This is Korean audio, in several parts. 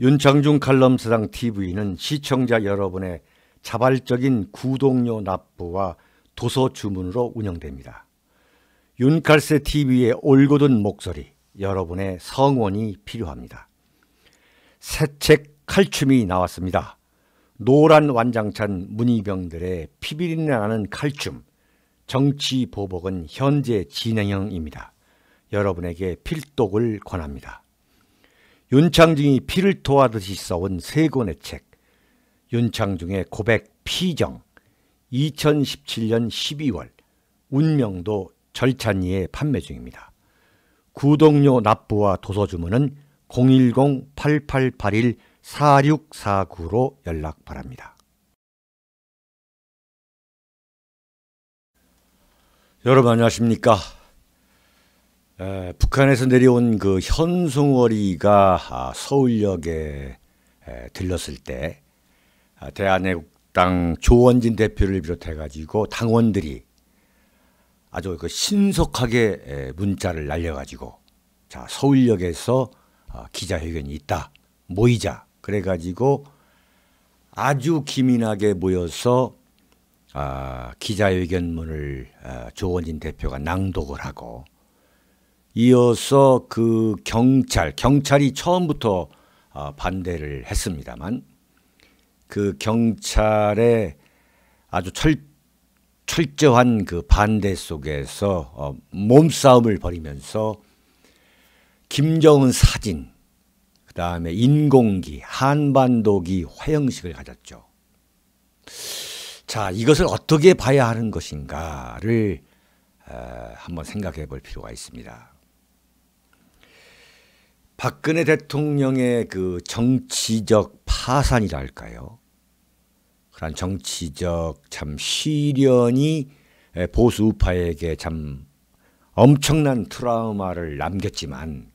윤창중 칼럼사장 TV는 시청자 여러분의 자발적인 구독료 납부와 도서 주문으로 운영됩니다. 윤칼세 TV의 올곧은 목소리, 여러분의 성원이 필요합니다. 새 책 칼춤이 나왔습니다. 노란 완장찬 문희병들의 피비린내 나는 칼춤, 정치 보복은 현재 진행형입니다. 여러분에게 필독을 권합니다. 윤창중이 피를 토하듯이 써온 세 권의 책 윤창중의 고백 피정 2017년 12월 운명도 절찬리에 판매 중입니다. 구독료 납부와 도서 주문은 010-8881-4649로 연락 바랍니다. 여러분 안녕하십니까? 에, 북한에서 내려온 그 현송월이가 아, 서울역에 에, 들렀을 때 아, 대한애국당 조원진 대표를 비롯해 가지고 당원들이 아주 그 신속하게 에, 문자를 날려가지고 자 서울역에서 아, 기자회견이 있다 모이자 그래가지고 아주 기민하게 모여서 아, 기자회견문을 아, 조원진 대표가 낭독을 하고 이어서 그 경찰, 경찰이 처음부터 어, 반대를 했습니다만 그 경찰의 아주 철, 철저한 그 반대 속에서 어, 몸싸움을 벌이면서 김정은 사진, 그 다음에 인공기, 한반도기 화형식을 가졌죠. 자, 이것을 어떻게 봐야 하는 것인가를 어, 한번 생각해 볼 필요가 있습니다. 박근혜 대통령의 그 정치적 파산이랄까요? 그런 정치적 참 시련이 보수 우파에게 참 엄청난 트라우마를 남겼지만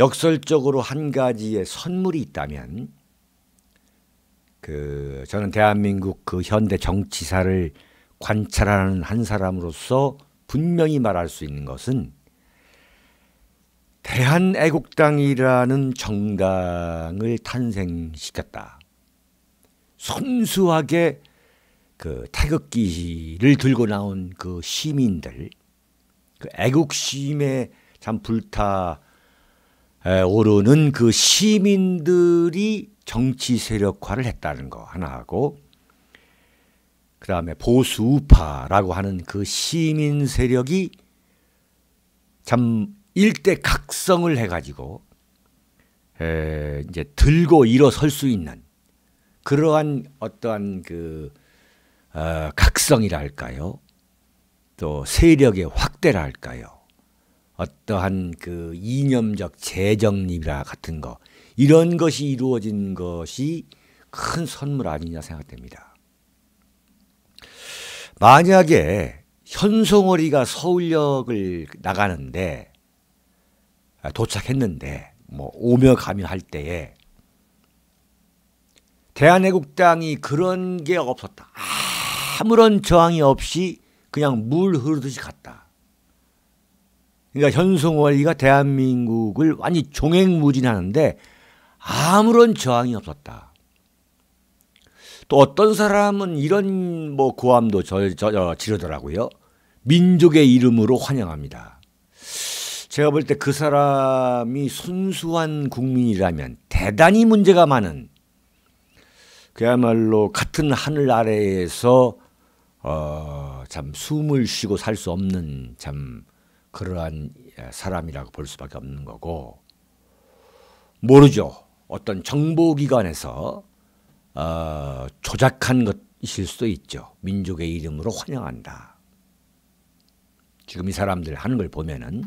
역설적으로 한 가지의 선물이 있다면 그 저는 대한민국 그 현대 정치사를 관찰하는 한 사람으로서 분명히 말할 수 있는 것은 대한애국당이라는 정당을 탄생시켰다. 순수하게 그 태극기를 들고 나온 그 시민들, 그 애국심에 참 불타 오르는 그 시민들이 정치 세력화를 했다는 거 하나 하고, 그 다음에 보수우파라고 하는 그 시민 세력이 참 일대 각성을 해가지고 에, 이제 들고 일어설 수 있는 그러한 어떠한 그 어, 각성이랄까요? 또 세력의 확대랄까요? 어떠한 그 이념적 재정립이라 같은 거 이런 것이 이루어진 것이 큰 선물 아니냐 생각됩니다. 만약에 현송월이가 서울역을 나가는데 아, 도착했는데 뭐 오며 가며 할 때에 대한애국당이 그런 게 없었다. 아무런 저항이 없이 그냥 물 흐르듯이 갔다. 그러니까 현송월이가 대한민국을 완전히 종횡무진하는데 아무런 저항이 없었다. 또 어떤 사람은 이런 뭐 고함도 저, 저, 저 지르더라고요. 민족의 이름으로 환영합니다. 제가 볼 때 그 사람이 순수한 국민이라면 대단히 문제가 많은 그야말로 같은 하늘 아래에서 어, 참 숨을 쉬고 살 수 없는 참 그러한 사람이라고 볼 수밖에 없는 거고 모르죠. 어떤 정보기관에서 어, 조작한 것이실 수도 있죠. 민족의 이름으로 환영한다. 지금 이 사람들 하는 걸 보면은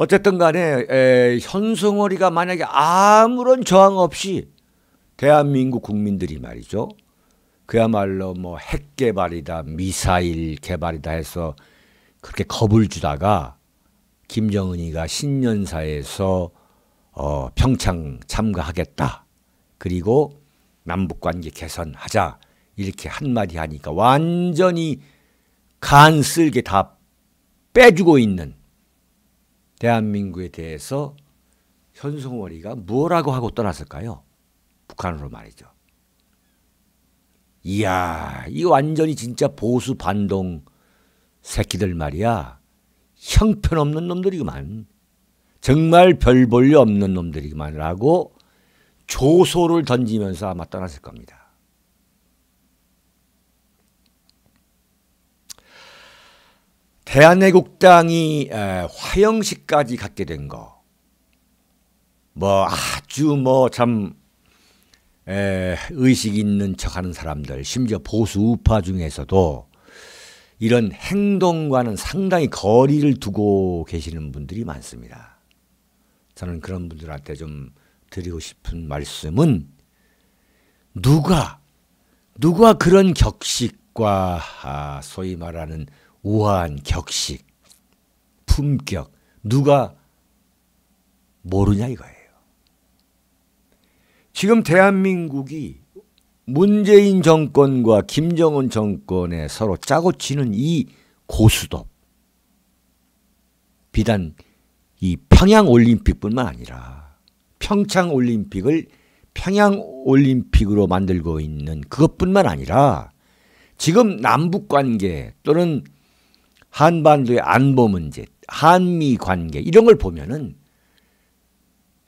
어쨌든 간에 에, 현송월이가 만약에 아무런 저항 없이 대한민국 국민들이 말이죠. 그야말로 뭐 핵 개발이다, 미사일 개발이다 해서 그렇게 겁을 주다가 김정은이가 신년사에서 어, 평창 참가하겠다. 그리고 남북 관계 개선하자. 이렇게 한마디 하니까 완전히 간 쓸게 다 빼주고 있는 대한민국에 대해서 현송월이가 뭐라고 하고 떠났을까요? 북한으로 말이죠. 이야, 이 완전히 진짜 보수 반동 새끼들 말이야. 형편없는 놈들이구만. 정말 별 볼 일 없는 놈들이구만라고 조소를 던지면서 아마 떠났을 겁니다. 대한애국당이 화영식까지 갖게 된 거, 뭐 아주 뭐 참 의식 있는 척하는 사람들, 심지어 보수 우파 중에서도 이런 행동과는 상당히 거리를 두고 계시는 분들이 많습니다. 저는 그런 분들한테 좀 드리고 싶은 말씀은 누가 누가 그런 격식과 아, 소위 말하는 우아한 격식, 품격 누가 모르냐 이거예요. 지금 대한민국이 문재인 정권과 김정은 정권에 서로 짜고 치는 이 고수도 비단 이 평양 올림픽뿐만 아니라 평창 올림픽을 평양 올림픽으로 만들고 있는 그것뿐만 아니라 지금 남북 관계 또는 한반도의 안보 문제, 한미 관계 이런 걸 보면은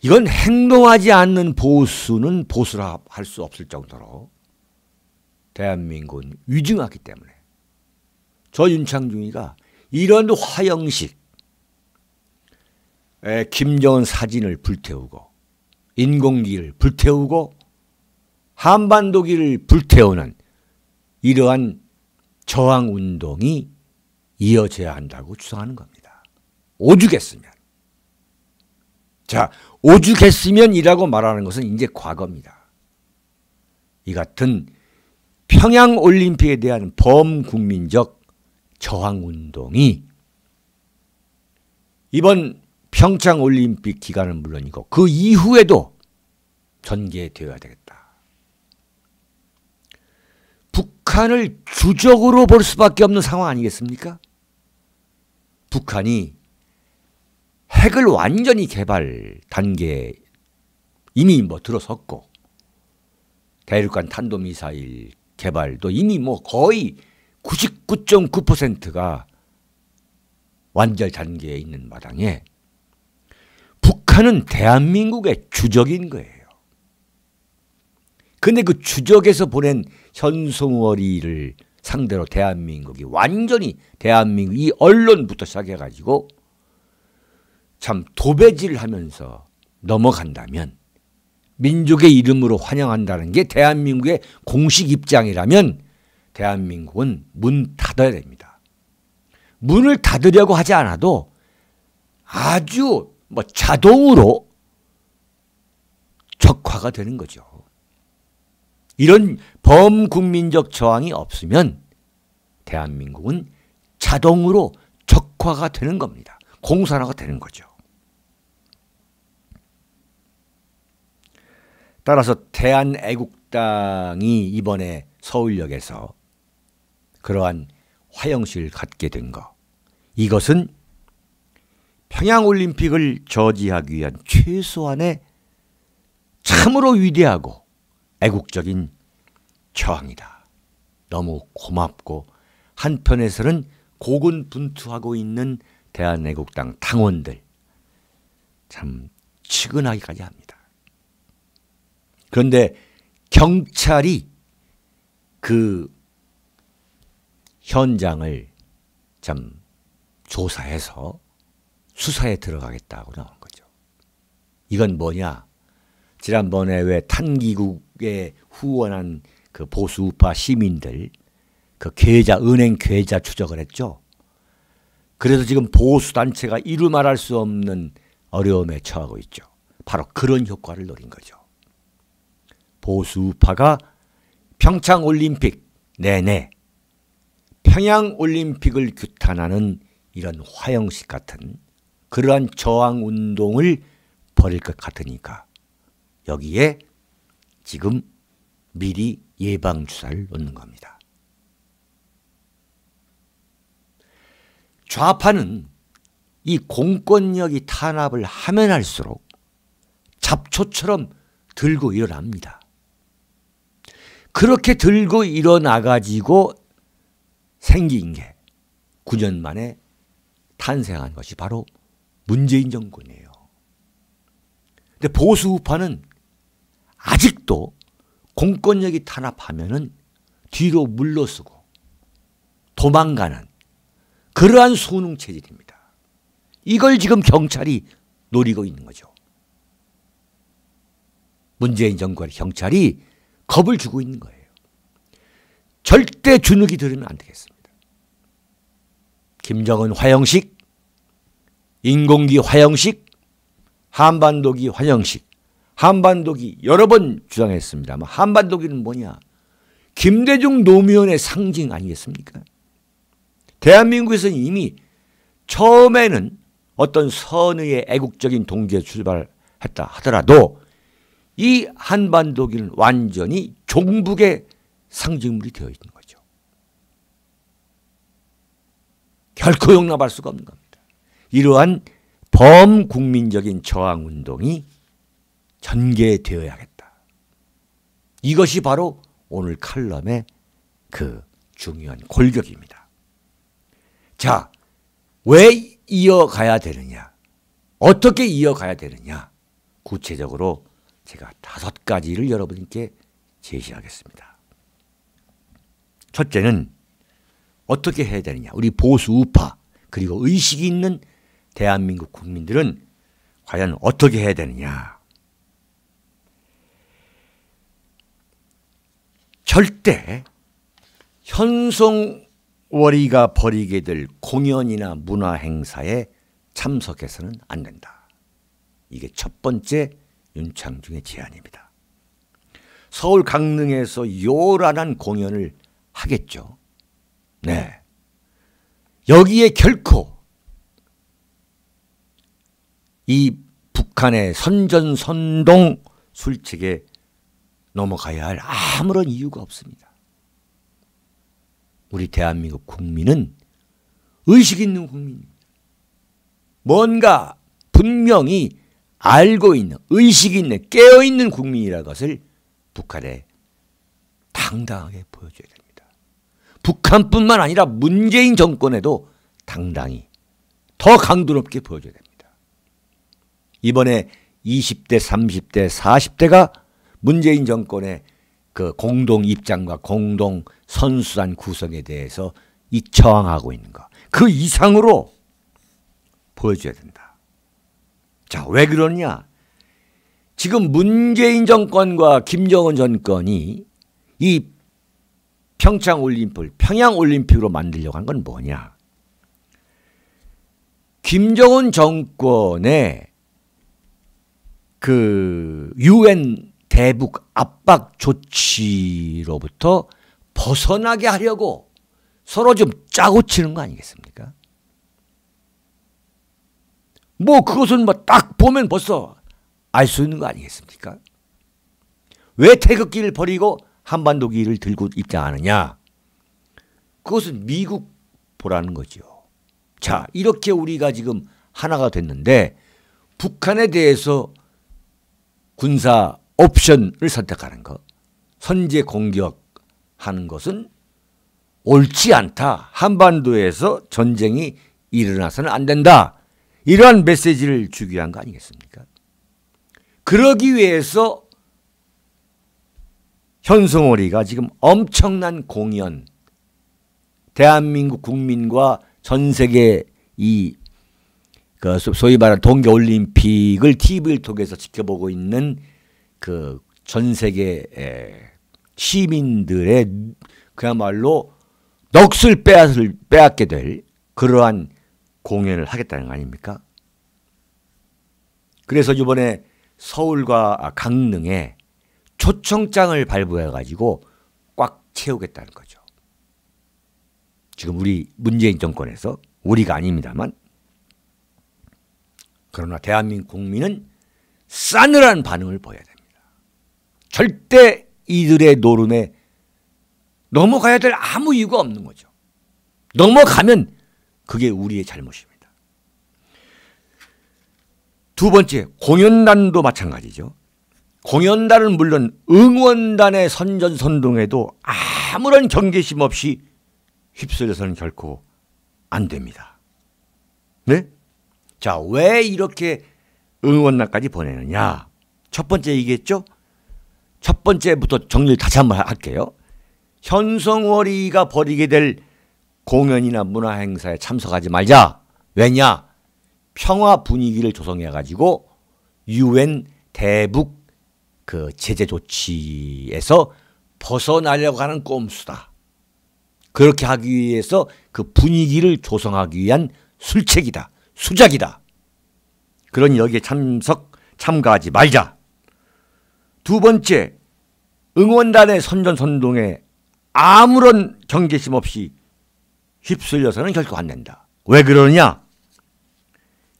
이건 행동하지 않는 보수는 보수라 할 수 없을 정도로 대한민국은 위증하기 때문에 저 윤창중이가 이런 화형식 김정은 사진을 불태우고 인공기를 불태우고 한반도기를 불태우는 이러한 저항 운동이 이어져야 한다고 주장하는 겁니다. 오죽했으면. 자, 오죽했으면이라고 말하는 것은 이제 과거입니다. 이 같은 평양 올림픽에 대한 범국민적 저항 운동이 이번 평창 올림픽 기간은 물론이고 그 이후에도 전개되어야 되겠다. 북한을 주적으로 볼 수밖에 없는 상황 아니겠습니까? 북한이 핵을 완전히 개발 단계 이미 뭐 들어섰고 대륙간 탄도미사일 개발도 이미 뭐 거의 99.9%가 완결 단계에 있는 마당에 북한은 대한민국의 주적인 거예요. 근데 그 주적에서 보낸 현송월이를 상대로 대한민국이 완전히 대한민국 이 언론부터 시작해가지고 참 도배질 하면서 넘어간다면 민족의 이름으로 환영한다는 게 대한민국의 공식 입장이라면 대한민국은 문 닫아야 됩니다. 문을 닫으려고 하지 않아도 아주 뭐 자동으로 적화가 되는 거죠. 이런 범국민적 저항이 없으면 대한민국은 자동으로 적화가 되는 겁니다. 공산화가 되는 거죠. 따라서 대한애국당이 이번에 서울역에서 그러한 화영식을 갖게 된 것. 이것은 평양올림픽을 저지하기 위한 최소한의 참으로 위대하고 애국적인 저항이다. 너무 고맙고 한편에서는 고군분투하고 있는 대한애국당 당원들 참 측은하기까지 합니다. 그런데 경찰이 그 현장을 참 조사해서 수사에 들어가겠다고 나온 거죠. 이건 뭐냐? 지난번에 왜 탄기국에 후원한 그 보수 우파 시민들 그 계좌 은행 계좌 추적을 했죠. 그래서 지금 보수 단체가 이루 말할 수 없는 어려움에 처하고 있죠. 바로 그런 효과를 노린 거죠. 보수 우파가 평창 올림픽 내내 평양 올림픽을 규탄하는 이런 화영식 같은 그러한 저항 운동을 벌일 것 같으니까 여기에 지금 미리 예방 주사를 놓는 겁니다. 좌파는 이 공권력이 탄압을 하면 할수록 잡초처럼 들고 일어납니다. 그렇게 들고 일어나가지고 생긴 게 9년 만에 탄생한 것이 바로 문재인 정권이에요. 근데 보수 우파는 아직도 공권력이 탄압하면은 뒤로 물러서고 도망가는 그러한 소능 체질입니다. 이걸 지금 경찰이 노리고 있는 거죠. 문재인 정권의 경찰이 겁을 주고 있는 거예요. 절대 주눅이 들으면 안 되겠습니다. 김정은 화영식, 인공기 화영식, 한반도기 화영식, 한반도기 여러 번 주장했습니다만 한반도기는 뭐냐? 김대중 노무현의 상징 아니겠습니까? 대한민국에서는 이미 처음에는 어떤 선의의 애국적인 동기에 출발했다 하더라도 이 한반도기는 완전히 종북의 상징물이 되어 있는 거죠. 결코 용납할 수가 없는 겁니다. 이러한 범국민적인 저항운동이 전개되어야겠다. 이것이 바로 오늘 칼럼의 그 중요한 골격입니다. 자, 왜 이어가야 되느냐? 어떻게 이어가야 되느냐? 구체적으로 제가 다섯 가지를 여러분께 제시하겠습니다. 첫째는 어떻게 해야 되느냐? 우리 보수 우파 그리고 의식이 있는 대한민국 국민들은 과연 어떻게 해야 되느냐? 절대 현송 월이가 벌이게 될 공연이나 문화 행사에 참석해서는 안 된다. 이게 첫 번째 윤창중의 제안입니다. 서울 강릉에서 요란한 공연을 하겠죠. 네. 여기에 결코 이 북한의 선전선동 술책에 넘어가야 할 아무런 이유가 없습니다. 우리 대한민국 국민은 의식 있는 국민입니다. 뭔가 분명히 알고 있는, 의식 있는, 깨어 있는 국민이라는 것을 북한에 당당하게 보여줘야 됩니다. 북한뿐만 아니라 문재인 정권에도 당당히 더 강도롭게 보여줘야 됩니다. 이번에 20대, 30대, 40대가 문재인 정권의 그 공동 입장과 공동 선수단 구성에 대해서 이 저항하고 있는 것. 그 이상으로 보여줘야 된다. 자, 왜 그러냐? 지금 문재인 정권과 김정은 정권이 이 평창 올림픽을 평양 올림픽으로 만들려고 한 건 뭐냐? 김정은 정권의 그 유엔 대북 압박 조치로부터 벗어나게 하려고 서로 좀 짜고 치는 거 아니겠습니까? 뭐 그것은 뭐 딱 보면 벌써 알 수 있는 거 아니겠습니까? 왜 태극기를 버리고 한반도기를 들고 입장하느냐? 그것은 미국 보라는 거죠. 자, 이렇게 우리가 지금 하나가 됐는데 북한에 대해서 군사 옵션을 선택하는 것, 선제 공격하는 것은 옳지 않다. 한반도에서 전쟁이 일어나서는 안 된다. 이러한 메시지를 주기 위한 거 아니겠습니까? 그러기 위해서 현성월이가 지금 엄청난 공연, 대한민국 국민과 전 세계 이 그 소위 말하는 동계올림픽을 TV를 통해서 지켜보고 있는 그 전 세계 시민들의 그야말로 넋을 빼앗을, 빼앗게 될 그러한 공연을 하겠다는 거 아닙니까? 그래서 이번에 서울과 강릉에 초청장을 발부해 가지고 꽉 채우겠다는 거죠. 지금 우리 문재인 정권에서 우리가 아닙니다만 그러나 대한민국 국민은 싸늘한 반응을 보여야 됩니다. 절대 이들의 노름에 넘어가야 될 아무 이유가 없는 거죠. 넘어가면 그게 우리의 잘못입니다. 두 번째, 공연단도 마찬가지죠. 공연단은 물론 응원단의 선전선동에도 아무런 경계심 없이 휩쓸려서는 결코 안 됩니다. 네? 자, 왜 이렇게 응원단까지 보내느냐? 첫 번째 얘기했죠? 첫 번째부터 정리를 다시 한번 할게요. 현성월이가 벌이게 될 공연이나 문화 행사에 참석하지 말자. 왜냐? 평화 분위기를 조성해 가지고 유엔 대북 그 제재 조치에서 벗어나려고 하는 꼼수다. 그렇게 하기 위해서 그 분위기를 조성하기 위한 술책이다. 수작이다. 그런 여기에 참석 참가하지 말자. 두 번째, 응원단의 선전선동에 아무런 경계심 없이 휩쓸려서는 결코 안 된다. 왜 그러냐?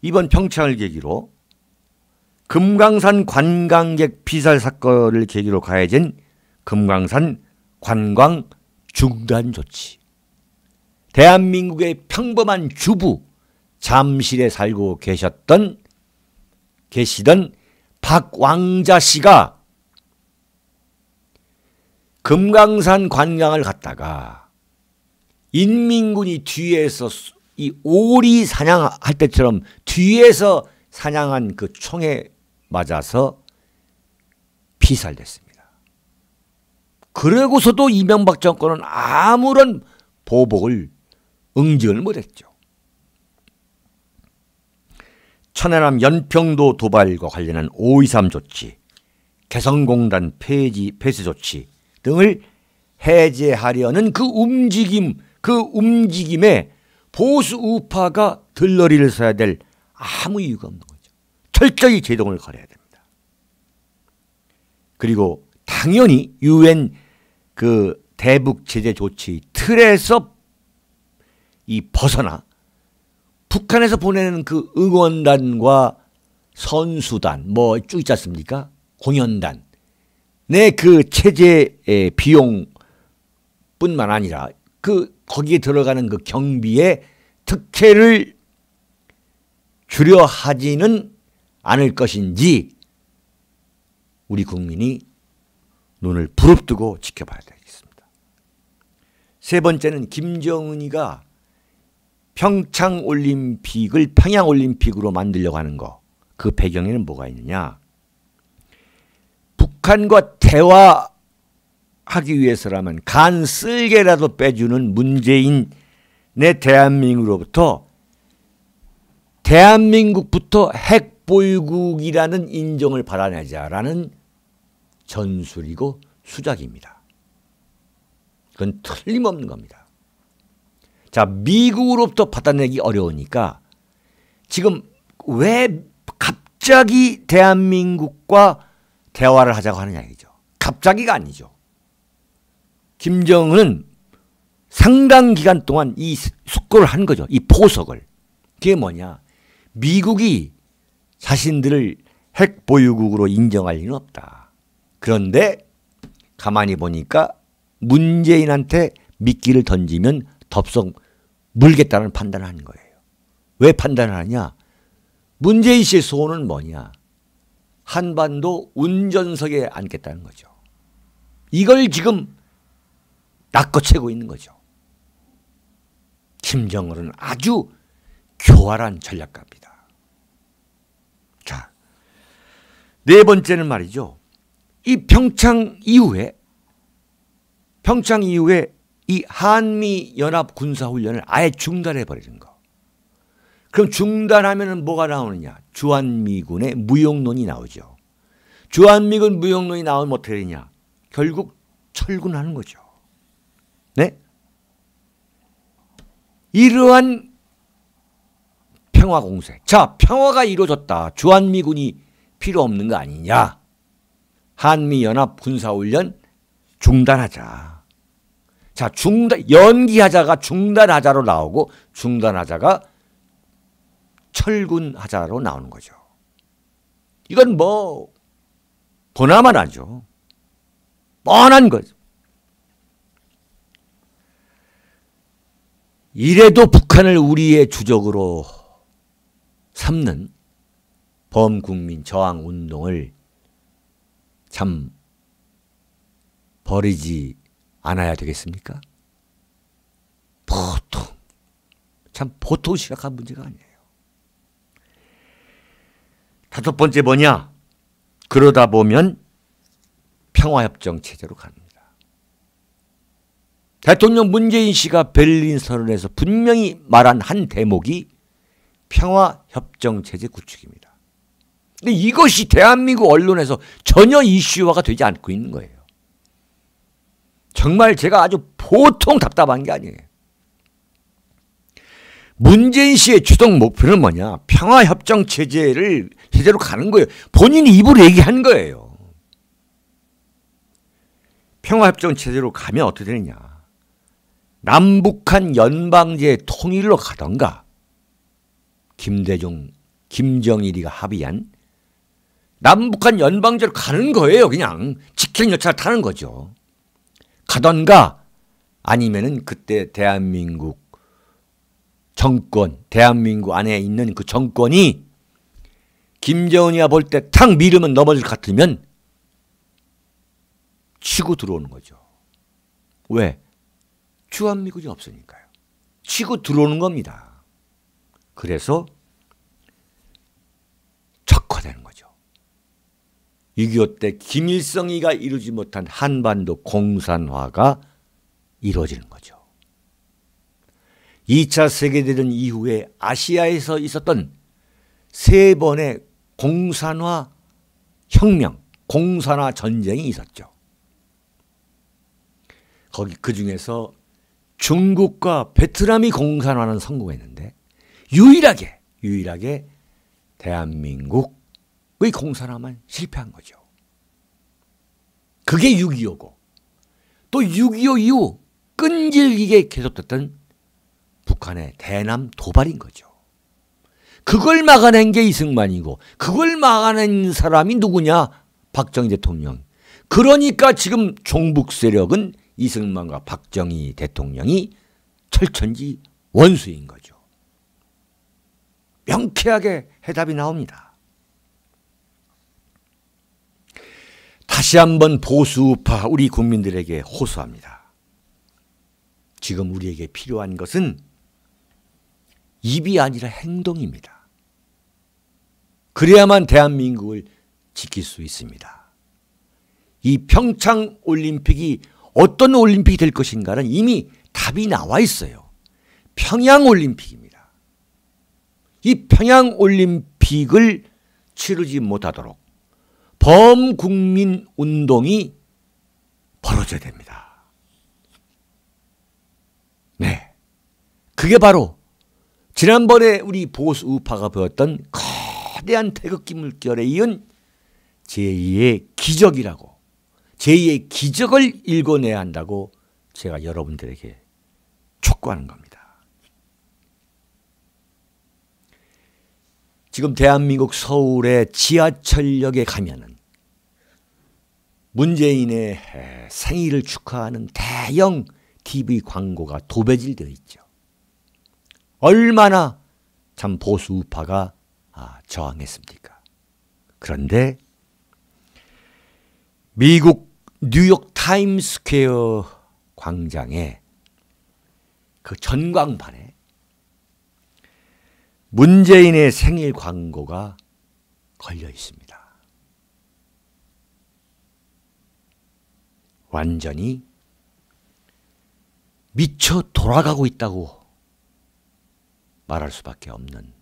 이번 평창을 계기로 금강산 관광객 피살 사건을 계기로 가해진 금강산 관광 중단 조치. 대한민국의 평범한 주부 잠실에 살고 계셨던 계시던 박왕자 씨가 금강산 관광을 갔다가 인민군이 뒤에서 이 오리 사냥할 때처럼 뒤에서 사냥한 그 총에 맞아서 피살됐습니다. 그러고서도 이명박 정권은 아무런 보복을 응징을 못했죠. 천안함 연평도 도발과 관련한 5.23 조치, 개성공단 폐지, 폐쇄 조치 등을 해제하려는 그 움직임, 그 움직임에 보수 우파가 들러리를 서야 될 아무 이유가 없는 거죠. 철저히 제동을 걸어야 됩니다. 그리고 당연히 유엔 그 대북 제재 조치 틀에서 이 벗어나 북한에서 보내는 그 응원단과 선수단 뭐 쭉 있지 않습니까? 공연단. 내 그 체제의 비용뿐만 아니라 그 거기에 들어가는 그 경비의 특혜를 주려 하지는 않을 것인지 우리 국민이 눈을 부릅뜨고 지켜봐야 되겠습니다. 세 번째는 김정은이가 평창 올림픽을 평양 올림픽으로 만들려고 하는 거. 그 배경에는 뭐가 있느냐? 북한과 대화하기 위해서라면 간 쓸개라도 빼주는 문재인 내 대한민국으로부터 대한민국부터 핵 보유국이라는 인정을 받아내자라는 전술이고 수작입니다. 그건 틀림없는 겁니다. 자, 미국으로부터 받아내기 어려우니까 지금 왜 갑자기 대한민국과 대화를 하자고 하느냐 이죠. 갑자기가 아니죠. 김정은은 상당 기간 동안 이 숙고를 한 거죠. 이 포석을. 그게 뭐냐. 미국이 자신들을 핵 보유국으로 인정할 리는 없다. 그런데 가만히 보니까 문재인한테 미끼를 던지면 덥석 물겠다는 판단을 하는 거예요. 왜 판단을 하냐? 문재인 씨의 소원은 뭐냐? 한반도 운전석에 앉겠다는 거죠. 이걸 지금 낚아채고 있는 거죠. 김정은은 아주 교활한 전략가입니다. 자, 네 번째는 말이죠. 이 평창 이후에 평창 이후에 이 한미 연합 군사 훈련을 아예 중단해 버리는 거. 그럼 중단하면은 뭐가 나오느냐? 주한미군의 무용론이 나오죠. 주한미군 무용론이 나오면 어떻게 되냐? 결국 철군하는 거죠. 네? 이러한 평화 공세. 자, 평화가 이루어졌다. 주한미군이 필요 없는 거 아니냐? 한미 연합 군사 훈련 중단하자. 자, 중단, 연기하자가 중단하자로 나오고 중단하자가 철군하자로 나오는 거죠. 이건 뭐, 보나만 하죠. 뻔한 거죠. 이래도 북한을 우리의 주적으로 삼는 범국민 저항 운동을 참 버리지 않아야 되겠습니까? 보통 참 보통 시각한 문제가 아니에요. 다섯 번째 뭐냐? 그러다 보면 평화협정 체제로 갑니다. 대통령 문재인 씨가 베를린 선언에서 분명히 말한 한 대목이 평화협정 체제 구축입니다. 근데 이것이 대한민국 언론에서 전혀 이슈화가 되지 않고 있는 거예요. 정말 제가 아주 보통 답답한 게 아니에요. 문재인 씨의 주동 목표는 뭐냐? 평화협정 체제를 제대로 가는 거예요. 본인이 입으로 얘기한 거예요. 평화협정 체제로 가면 어떻게 되느냐? 남북한 연방제 통일로 가던가 김대중, 김정일이가 합의한 남북한 연방제로 가는 거예요. 그냥 직행 열차를 타는 거죠. 가던가 아니면은 그때 대한민국 정권, 대한민국 안에 있는 그 정권이 김정은이가 볼 때 탁 밀으면 넘어질 것 같으면 치고 들어오는 거죠. 왜? 주한미군이 없으니까요. 치고 들어오는 겁니다. 그래서 적화되는 거죠. 6.25 때 김일성이가 이루지 못한 한반도 공산화가 이루어지는 거죠. 2차 세계대전 이후에 아시아에서 있었던 세 번의 공산화 혁명, 공산화 전쟁이 있었죠. 거기 그 중에서 중국과 베트남이 공산화는 성공했는데 유일하게 유일하게 대한민국의 공산화만 실패한 거죠. 그게 6.25고 또 6.25 이후 끈질기게 계속됐던 북한의 대남 도발인 거죠. 그걸 막아낸 게 이승만이고 그걸 막아낸 사람이 누구냐? 박정희 대통령. 그러니까 지금 종북 세력은 이승만과 박정희 대통령이 철천지 원수인 거죠. 명쾌하게 해답이 나옵니다. 다시 한번 보수파 우리 국민들에게 호소합니다. 지금 우리에게 필요한 것은 입이 아니라 행동입니다. 그래야만 대한민국을 지킬 수 있습니다. 이 평창 올림픽이 어떤 올림픽이 될 것인가는 이미 답이 나와 있어요. 평양 올림픽입니다. 이 평양 올림픽을 치르지 못하도록 범국민 운동이 벌어져야 됩니다. 네. 그게 바로 지난번에 우리 보수 우파가 보였던 거대한 태극기 물결에 이은 제2의 기적이라고 제2의 기적을 읽어내야 한다고 제가 여러분들에게 촉구하는 겁니다. 지금 대한민국 서울의 지하철역에 가면은 문재인의 생일을 축하하는 대형 TV 광고가 도배질되어 있죠. 얼마나 참 보수 우파가 아, 저항했습니까? 그런데 미국 뉴욕 타임스퀘어 광장에 그 전광판에 문재인의 생일 광고가 걸려 있습니다. 완전히 미쳐 돌아가고 있다고 말할 수밖에 없는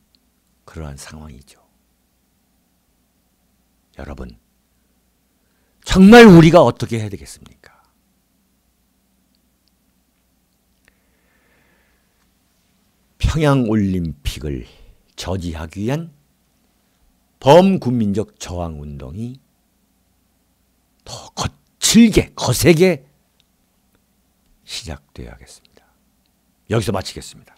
그러한 상황이죠. 여러분, 정말 우리가 어떻게 해야 되겠습니까? 평양올림픽을 저지하기 위한 범국민적 저항운동이 더 거칠게, 거세게 시작되어야겠습니다. 여기서 마치겠습니다.